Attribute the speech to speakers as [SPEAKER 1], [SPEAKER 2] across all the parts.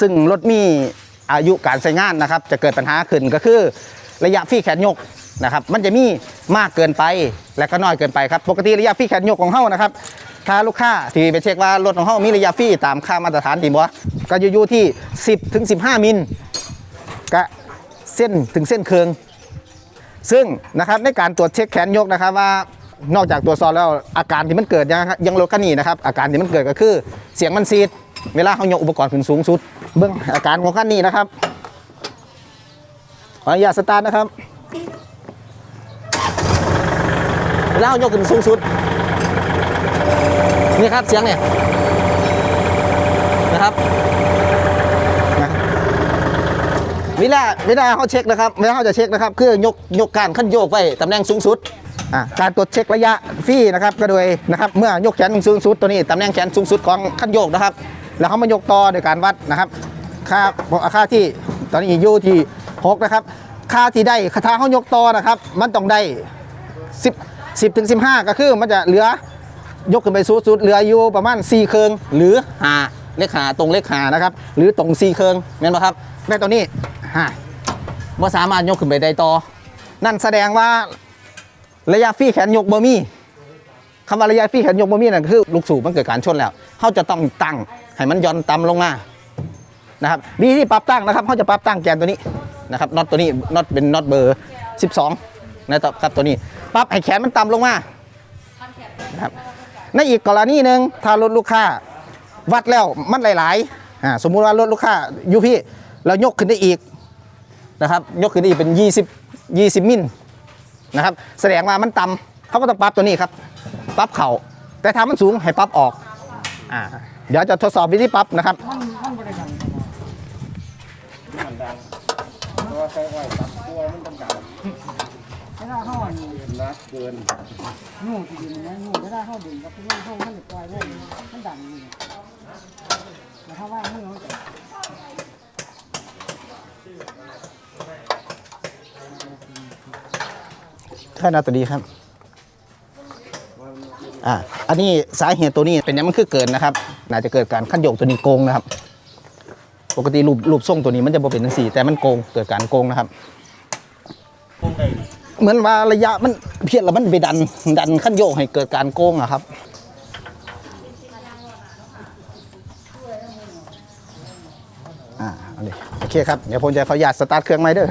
[SPEAKER 1] ซึ่งรถมีอายุการใช้งานนะครับ จะเกิดปัญหาขึ้นก็คือ ระยะฟี่แขนยกนะครับมันจะมีมากเกินไปและก็น้อยเกินไปครับ ปกติระยะฟี่แขนยกของเฮานะครับถ้าลูกค้าที่ไปเช็คว่ารถของเฮามีระยะฟี่ตามค่ามาตรฐานดีบ่ก็อยู่ที่ 10ถึง15 มิลก็เส้นถึงเส้นเคือง ซึ่งนะครับในการตรวจเช็คแขนยกนะครับว่านอกจากตรวจสอบแล้วอาการที่มันเกิดยังยังรถคันนี้นะครับอาการที่มันเกิดก็คือ เสียงมันซีด เวลาเขายกอุปกรณ์ขึ้นสูงสุด เบื้องอาการของคันนี้นะครับ ขออนุญาตสตาร์ทนะครับ เวลาเขายกขึ้นสูงสุด นี่ครับเสียงเนี่ยนะครับนะเวลาเวลาเขาเช็คนะครับเวลาเขาจะเช็คนะครับคือยกยกการขั้นโยกไปตำแหน่งสูงสุดการตรวจเช็คระยะฟรีนะครับก็โดยนะครับเมื่อยกแขนสูงสุดตัวนี้ตำแหน่งแขนสูงสุดของขั้นโยกนะครับ แล้วเขามายกต่อโดยการวัดนะครับ ค่าค่าที่ตอนนี้อยู่ที่6นะครับ ค่าที่ได้ค่าเขายกต่อนะครับ มันต้องได้ 10 10ถึง15 ก็คือมันจะเหลือยกขึ้นไปสูงสุดเหลืออยู่ประมาณ4เคิงหรือหาเลขหาตรงเลขหานะครับ หรือตรง4เคิงแม่นไหมครับในตัวนี้ฮะว่าสามารถยกขึ้นไปได้ต่อ นั่นแสดงว่าระยะฟี่แขนยกบ่มีคำว่าระยะฟี่แขนยกบ่มีนั่นคือ ลูกสูบมันเกิดการชนแล้วเขาจะต้องตั้ง ให้มันย่อนต่ำลงมานะครับวิธีปรับตั้งนะครับเขาจะปรับตั้งแกนตัวนี้นะครับน็อตตัวนี้น็อตเป็นน็อตเบอร์ 12นะครับตัวนี้ปรับให้แขนมันต่ำลงมานะครับในอีกกรณีหนึ่งถ้ารถลูกค้าวัดแล้วมันหลายๆอ่าสมมุติว่ารถลูกค้าอยู่พี่เรายกขึ้นได้อีกนะครับยกขึ้นได้อีกเป็น 20 20 มิลนะครับแสดงว่ามันต่ำเขาก็ต้องปรับตัวนี้ครับปรับเข่าแต่ถ้ามันสูงให้ปรับออกอ่า เดี๋ยวจะทดสอบวิธีปรับนะครับ
[SPEAKER 2] เวลาเข้าอันนี้
[SPEAKER 3] นะเกิน
[SPEAKER 2] งูที่ดินนะงูเวลาเข้าดึงกับเรื่องเข้ามันจะปล่อยไว้มันดังนี่แต่ถ้าว่ามือเขาจะ
[SPEAKER 1] แค่นาตัวดีครับ อ่า อันนี้สาเหตุตัวนี้เป็นยังมันคือเกินนะครับ น่าจะเกิดการขั้นโยกตัวนี้โกงนะครับ ปกติรูปรูปทรงตัวนี้มันจะบ่เป็นทั้งสี่แต่มันโกงเกิดการโกงนะครับ เหมือนว่าระยะมันเพี้ยนแล้วมันไปดันดันขั้นโยกให้เกิดการโกงอะครับอ่าเอาเลยโอเคครับเดี๋ยวผมจะขออนุญาตสตาร์ทเครื่องใหม่เด้อ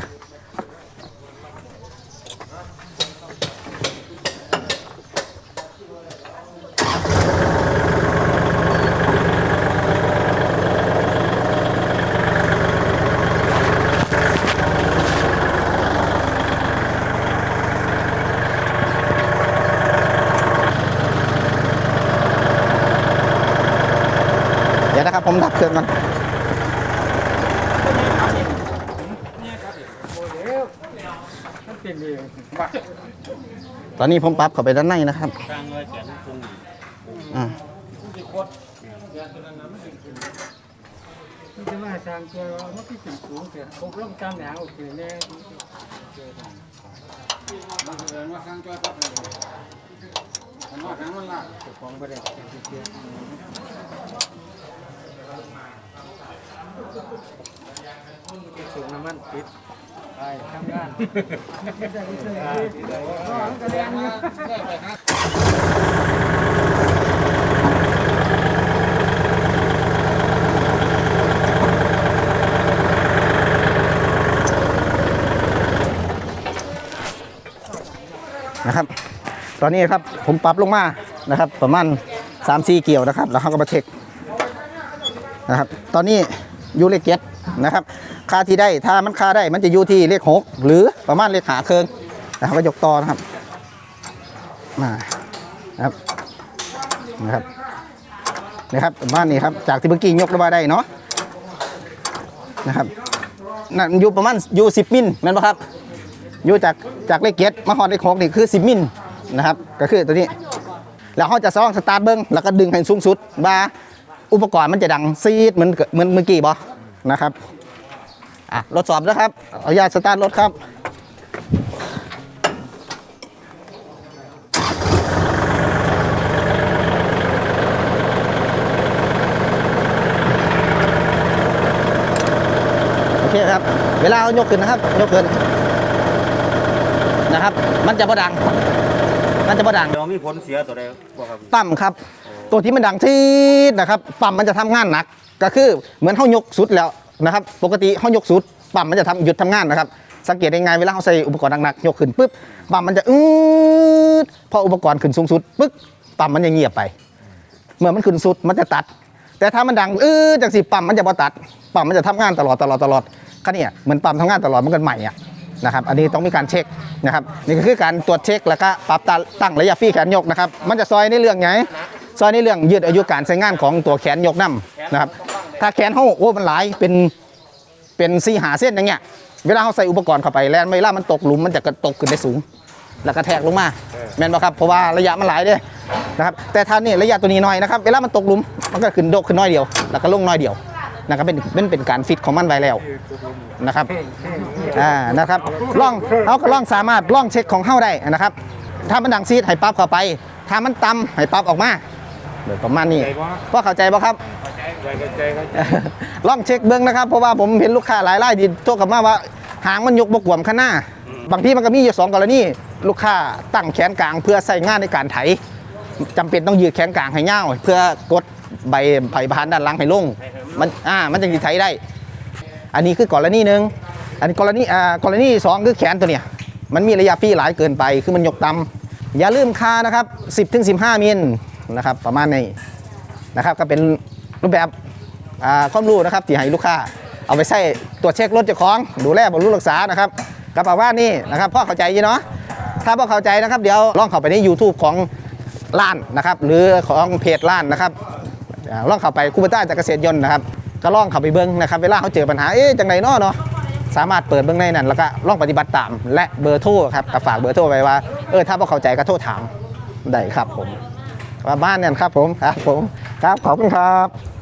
[SPEAKER 1] เดี๋ยวนะครับ ผมดับเครื่องก่อน
[SPEAKER 2] มัน
[SPEAKER 1] ตอนนี้ผมปรับเข้าไปด้านในนะครับอ่า
[SPEAKER 2] จะมาสร้างตัวมันที่สูงสูงเกิดพกล่มตามหนาวโอแน่
[SPEAKER 3] มันเกินว่าข้างจ้อยปั๊บเลยมันว่าข้างมันลาก
[SPEAKER 2] ของบริษัทเกีย สูงน้ำมันปิดไปทำงานไม่ได้ไม่ได้ก็กระเรียนอยู่
[SPEAKER 1] นะครับ ตอนนี้ครับผมปรับลงมานะครับ ประมาณ3 4เกี่ยวนะครับ แล้วเขาก็มาเช็ค นะครับ ตอนนี้อยู่เลขเจ็ดนะครับ ค่าที่ได้ถ้ามันค่าได้มันจะอยู่ที่เลขหกหรือประมาณเลขหาเคิงนะครับก็ยกต่อนะครับมานะครับนะครับนะครับประมาณนี้ครับจากที่เมื่อกี้ยกลงมาได้เนาะนะครับนั่นอยู่ประมาณอยู่สิบมิลแม่นปะครับอยู่จากจากเลขเจ็ดมาฮอดเลขหกนี่คือสิบมิลนะครับ ก็คือตัวนี้แล้วเขาจะซองสตาร์ทเบิ้งแล้วก็ดึงให้สูงสุดว่า อุปกรณ์มันจะดังซีดเหมือนเหมือนเมื่อกี้บอนะครับอะรถสอบนะครับเอาอนุญาตสตาร์ทรถครับนี้ครับ เวลาเขายกขึ้นนะครับ ยกขึ้นนะครับ มันจะบ่ดัง มันจะบ่ดัง
[SPEAKER 2] เดี๋ยวมีผลเสียตัวใดบ่ครับ
[SPEAKER 1] ปั๊มครับ ตัวที่มันดังทีดนะครับ ปั๊มมันจะทำงานหนัก ก็คือเหมือนเขายกสุดแล้วนะครับ ปกติเขายกสุด ปั๊มมันจะทำหยุดทำงานนะครับ สังเกตยังไงเวลาเขาใส่อุปกรณ์หนักๆยกขึ้นปุ๊บ ปั๊มมันจะอืดพออุปกรณ์ขึ้นสูงสุดปึ๊บปั๊มมันจะเงียบไป เมื่อมันขึ้นสุดมันจะตัด แต่ถ้ามันดังอืดจากสิปั๊มมันจะบ่ตัด ปั๊มมันจะทำงานตลอดตลอดตลอดก็เนี่ยเหมือนปั๊มทำงานตลอดมันกันใหม่อะ นะครับ อันนี้ต้องมีการเช็คนะครับ นี่ก็คือการตรวจเช็คแล้วก็ปรับตั้งระยะฟี่แขนยกนะครับ มันจะซอยในเรื่องไงซอยในเรื่องยืดอายุการใช้งานของตัวแขนยกน้ำนะครับ ถ้าแขนเขาโอ้มันหลายเป็นเป็นซีหาเส้นอย่างเงี้ย เวลาเขาใส่อุปกรณ์เข้าไปแล้วเวลามันตกหลุมมันจะกระตกขึ้นได้สูง แล้วก็แทกลงมาแม่นป่ะครับ เพราะว่าระยะมันหลายเด้นะครับ แต่ถ้านี่ระยะตัวนี้น้อยนะครับ เวลามันตกหลุมมันก็ขึ้นโดกขึ้นน้อยเดียว แล้วก็ลงน้อยเดียว นะครับเป็นเป็นเป็นการฟิตของมันไว้แล้วนะครับอ่านะครับล่องเขาก็ล่องสามารถล่องเช็คของเข้าได้นะครับ ถ้ามันดังซีดให้ปั๊บเข้าไป ถ้ามันต่ำให้ปั๊บออกมาโดยประมาณนี้พ่อเข้าใจป่ะครับ
[SPEAKER 2] ใจใจเข้าใจ
[SPEAKER 1] ลองเช็คเบิ้งนะครับเพราะว่าผมเห็นลูกค้าหลายรายที่โทรกลับมาว่าหางมันยกบกวมข้างหน้า บางทีมันก็มีอยู่สองกรณีลูกค้าตั้งแขนกลาง เพื่อใส่งานในการไถจำเป็นต้องยืดแขนกลางให้เงาวเพื่อกด ใบไผ่พานด้านหล่างให้ลงมันอ่ามันจะไถได้ อันนี้คือกรณีหนึ่งอันนี้กรณีอ่ากรณีสองคือแขนตัวเนี้ยมันมีระยะฟี่หลายเกินไปคือมันยกต่ำอย่าลืมค่านะครับ 10ถึง15 มิลนะครับประมาณนี้นะครับก็เป็นรูปแบบอ่าความรู้นะครับที่ให้ลูกค้า เอาไปใส่ตรวจเช็ครถเจ้าของ ดูแลบำรุงรักษานะครับกระเป๋าว่านี่นะครับพ่อเข้าใจอยี่เนาะถ้าพ่อเข้าใจนะครับ เดี๋ยวลองเข้าไปใน YouTube ของร้านนะครับ หรือของเพจร้านนะครับอ่า ลองเข้าไปคูเปต้าจากเกษตรยนต์นะครับก็ลองเข้าไปเบิ้งนะครับเวลาเขาเจอปัญหาเอ๊ะจังไรเนาะเนาะสามารถเปิดเบิ้งในนั้นแล้วก็ลองปฏิบัติตาม และเบอร์โทรครับก็ฝากเบอร์โทรไว้ว่าเออถ้าพวกเข้าใจก็โทรถามได้ครับผมประมาณนั้นครับผมครับผมครับขอบคุณครับ